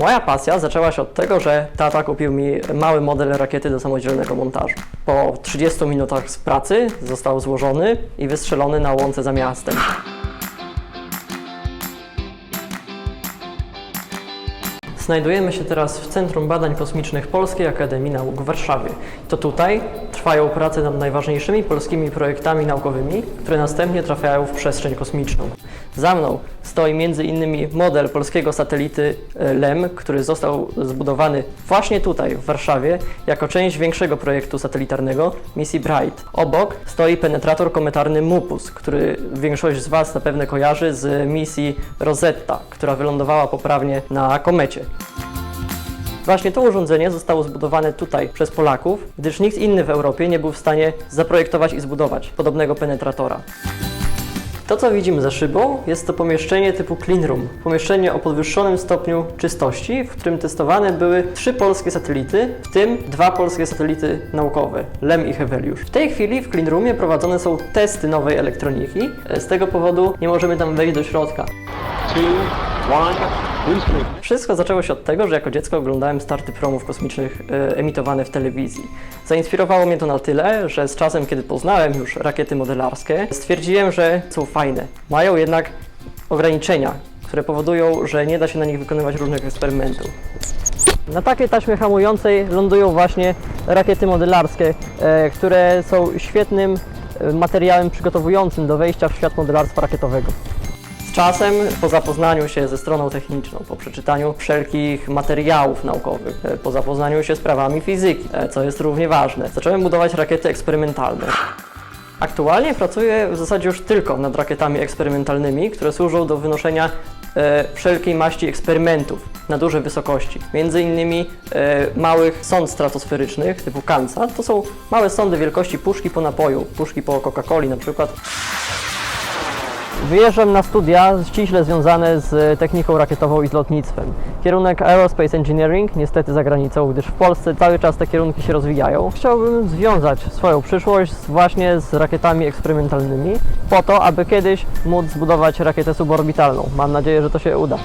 Moja pasja zaczęła się od tego, że tata kupił mi mały model rakiety do samodzielnego montażu. Po 30 minutach z pracy został złożony i wystrzelony na łące za miastem. Znajdujemy się teraz w Centrum Badań Kosmicznych Polskiej Akademii Nauk w Warszawie. To tutaj trwają prace nad najważniejszymi polskimi projektami naukowymi, które następnie trafiają w przestrzeń kosmiczną. Za mną stoi innymi model polskiego satelity e, LEM, który został zbudowany właśnie tutaj, w Warszawie, jako część większego projektu satelitarnego misji Bright. Obok stoi penetrator kometarny MUPUS, który większość z Was zapewne kojarzy z misji Rosetta, która wylądowała poprawnie na komecie. Właśnie to urządzenie zostało zbudowane tutaj przez Polaków, gdyż nikt inny w Europie nie był w stanie zaprojektować i zbudować podobnego penetratora. To, co widzimy za szybą, jest to pomieszczenie typu clean room. Pomieszczenie o podwyższonym stopniu czystości, w którym testowane były trzy polskie satelity, w tym dwa polskie satelity naukowe, LEM i Heveliusz. W tej chwili w clean roomie prowadzone są testy nowej elektroniki. Z tego powodu nie możemy tam wejść do środka. two, one. Wszystko zaczęło się od tego, że jako dziecko oglądałem starty promów kosmicznych e, emitowane w telewizji. Zainspirowało mnie to na tyle, że z czasem, kiedy poznałem już rakiety modelarskie, stwierdziłem, że są fajne. Mają jednak ograniczenia, które powodują, że nie da się na nich wykonywać różnych eksperymentów. Na takiej taśmie hamującej lądują właśnie rakiety modelarskie, e, które są świetnym e, materiałem przygotowującym do wejścia w świat modelarstwa rakietowego. Czasem, po zapoznaniu się ze stroną techniczną, po przeczytaniu wszelkich materiałów naukowych, e, po zapoznaniu się z prawami fizyki, e, co jest równie ważne, zacząłem budować rakiety eksperymentalne. Aktualnie pracuję w zasadzie już tylko nad rakietami eksperymentalnymi, które służą do wynoszenia e, wszelkiej maści eksperymentów na duże wysokości. Między innymi e, małych sond stratosferycznych typu Kansa. To są małe sondy wielkości puszki po napoju, puszki po Coca-Coli na przykład. Wyjeżdżam na studia ściśle związane z techniką rakietową i z lotnictwem. Kierunek Aerospace Engineering, niestety za granicą, gdyż w Polsce cały czas te kierunki się rozwijają. Chciałbym związać swoją przyszłość właśnie z rakietami eksperymentalnymi, po to, aby kiedyś móc zbudować rakietę suborbitalną. Mam nadzieję, że to się uda.